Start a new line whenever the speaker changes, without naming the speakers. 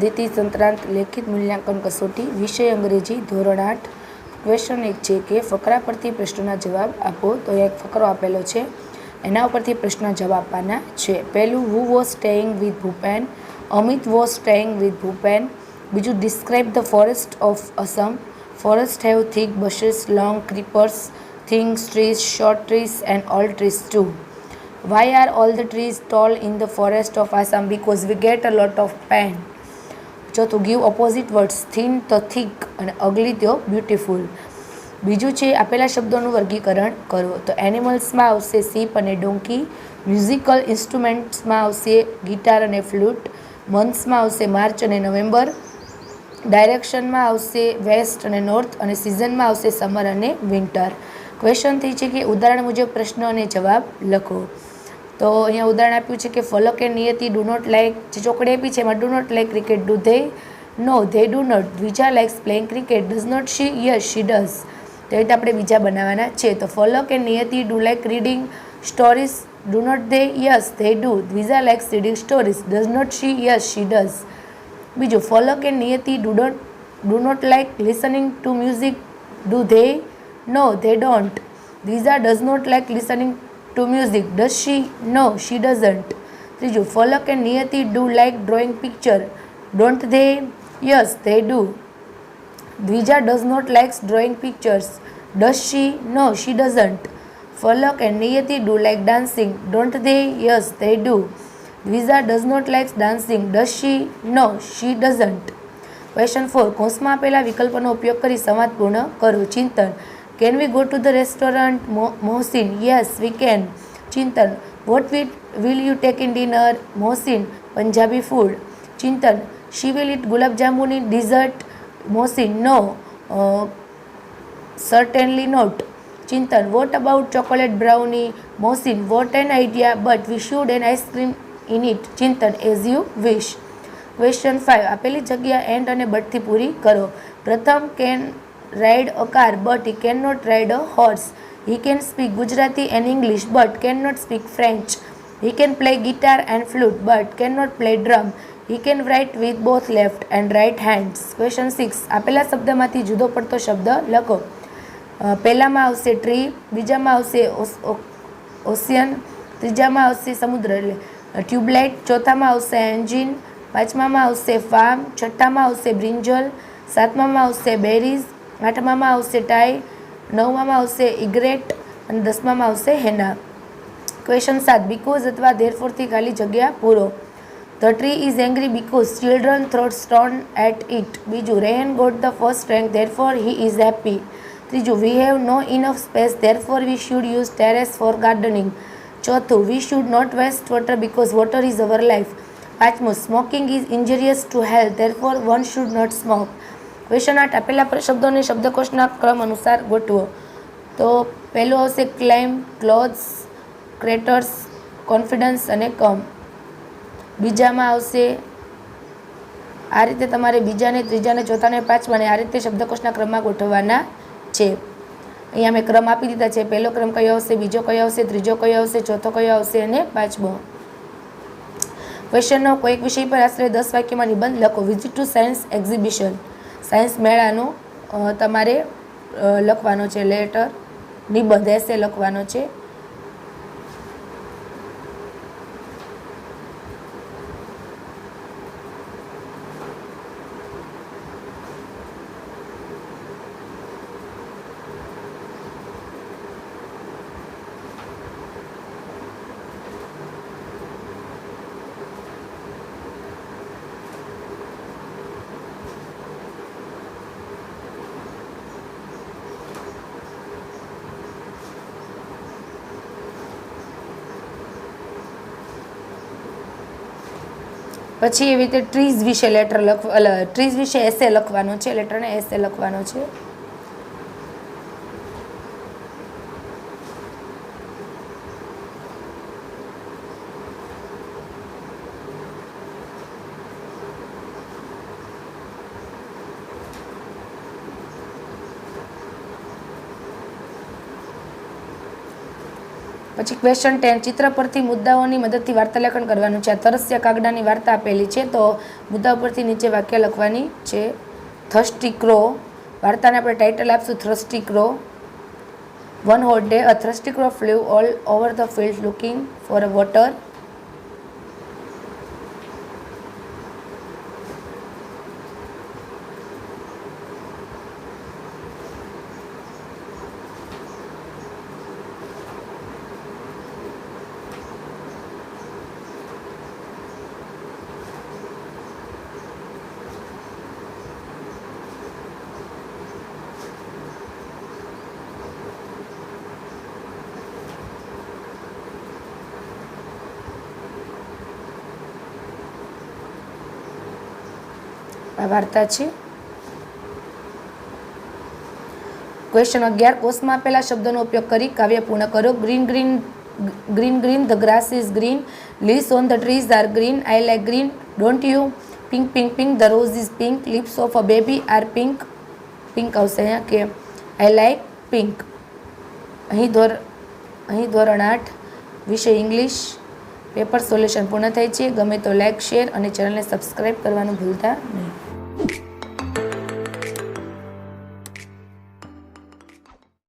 દ્વિતીય સંત્રાંત લેખિત મૂલ્યાંકન કસોટી, વિષય અંગ્રેજી, ધોરણ આઠ. ક્વેશ્ચન એક છે કે, ફકરા પરથી પ્રશ્નોના જવાબ આપો તો એક ફકરો આપેલો છે. એના ઉપરથી પ્રશ્ન જવાબ આપવાના છે. પહેલું who was staying with Bhupen Amit was staying with Bhupen બીજું describe the forest of Assam forest have thick bushes long creepers things trees short trees and all trees to Why are all the trees tall in the forest of Assam? Because we get a lot of pain. ચોથું give opposite words, thin તો thick અને અગલી તો beautiful. બીજું છે, આપેલા શબ્દોનું વર્ગીકરણ કરો. તો એનિમલ્સમાં આવશે સીપ અને ડોંકી, મ્યુઝિકલ ઇન્સ્ટ્રુમેન્ટ્સમાં આવશે ગિટાર અને ફ્લૂટ, મંથ્સમાં આવશે માર્ચ અને નવેમ્બર, ડાયરેક્શનમાં આવશે વેસ્ટ અને નોર્થ અને સિઝનમાં આવશે સમર અને વિન્ટર. ક્વેશ્ચન થઈ છે કે ઉદાહરણ મુજબ પ્રશ્ન અને જવાબ લખો. તો અહીંયા ઉદાહરણ આપ્યું છે કે Falak Niyati do not like જે ચોકડી આપી છે એમાં do not like cricket do they no they do not Dwija likes playing cricket does not she yes she does તો એ રીતે આપણે બીજા બનાવવાના છે. તો ફલક એ Niyati do like reading stories do not they yes they do Dwija likes reading stories does not she yes she does બીજું, ફલક એ Niyati do dot do not like listening to music do they no they don't Dwija does not like listening to music does she no she doesn't ત્રીજું Falak and Niyati do like drawing picture don't they yes they do Dwija does not likes drawing pictures does she no she doesn't Falak and Niyati do like dancing don't they yes they do Dwija does not likes dancing does she no she doesn't question four કૌંસમાં આપેલા વિકલ્પોનો ઉપયોગ કરી સંવાદ પૂર્ણ કરો. Chintan. Can we go to the restaurant Mohsin yes we can Chintan what we will you take in dinner Mohsin Punjabi food Chintan she will eat ગુલાબજાંબુની dessert Mohsin no certainly not Chintan what about chocolate brownie Mohsin what an idea but we should an ice cream in it Chintan as you wish question five આપેલી જગ્યા and અને બટથી પૂરી કરો. પ્રથમ can ride a car but he can not ride a horse he can speak Gujarati and English but can not speak French he can play guitar and flute but can not play drum he can write with both left and right hands question six આપેલા શબ્દમાંથી જુદો પડતો શબ્દ લખો. પહેલામાં આવશે tree બીજામાં આવશે ઓશિયન ત્રીજામાં આવશે સમુદ્ર, એટલે ટ્યુબલાઇટ ચોથામાં આવશે એન્જિન પાંચમામાં આવશે ફાર્મ છઠ્ઠામાં આવશે બ્રિંજલ સાતમામાં આવશે બેરીઝ આઠમામાં આવશે ટાઈ, નવમામાં આવશે ઇગ્રેટ અને દસમામાં આવશે હેના. ક્વેશ્ચન સાત બીકોઝ અથવા ધેરફોરથી ખાલી જગ્યા પૂરો. The tree is angry because children throw stone at it બીજું Ren got the first rank therefore he is happy ત્રીજું we have no enough space therefore we should use terrace for gardening ચોથું we should not waste water because water is our life પાંચમું smoking is injurious to health therefore one should not smoke question આઠ આપેલા શબ્દોને શબ્દકોશના ક્રમ અનુસાર ગોઠવો. તો પહેલો આવશે ક્લેમ ક્લોથ્સ ક્રેટર્સ, કોન્ફિડન્સ અને કમ. બીજામાં આવશે આ રીતે તમારે બીજાને, ત્રીજાને, ચોથાને, પાંચમાને આ રીતે શબ્દકોશના ક્રમમાં ગોઠવવાના છે. અહીંયા મેં ક્રમ આપી દીધા છે. પહેલો ક્રમ કયો આવશે? બીજો કયો આવશે? ત્રીજો કયો આવશે? ચોથો કયો આવશે? અને પાંચમો. ક્વેશ્ચનનો કોઈક વિષય પર આશરે દસ વાક્યમાં નિબંધ લખો. Visit to science exhibition science મેળાનો તમારે લખવાનો છે લેટર નિબંધ એસે લખવાનો છે. પછી એવી રીતે ટ્રીઝ વિશે લેટર લખ ટ્રીઝ વિશે એસે લખવાનો છે લેટરને એસે લખવાનો છે. પછી ક્વેશ્ચન ટેન ચિત્ર પરથી મુદ્દાઓની મદદથી વાર્તાલેખન કરવાનું છે. આ તરસ્યા કાગડાની વાર્તા આપેલી છે, તો મુદ્દા પરથી નીચે વાક્ય લખવાની છે થર્સ્ટી ક્રો. વાર્તાને આપણે ટાઇટલ આપશું thirsty crow. One hot day a thirsty crow flew all over the field looking for a water વાર્તા છે. ક્વેશ્ચન અગિયાર, કોષમાં આપેલા શબ્દોનો ઉપયોગ કરી કાવ્ય પૂર્ણ કરો. Green green green green the grass is green leaves on the trees are green I like green don't you pink pink pink the rose is pink lips of a baby are pink pink આવશે અહીંયા કે I like pink અહીં ધોર, અહીં ધોરણ આઠ, વિષય English paper solution પૂર્ણ થાય છે. ગમે તો લાઈક શેર અને ચેનલને સબસ્ક્રાઈબ કરવાનું ભૂલતા નહીં.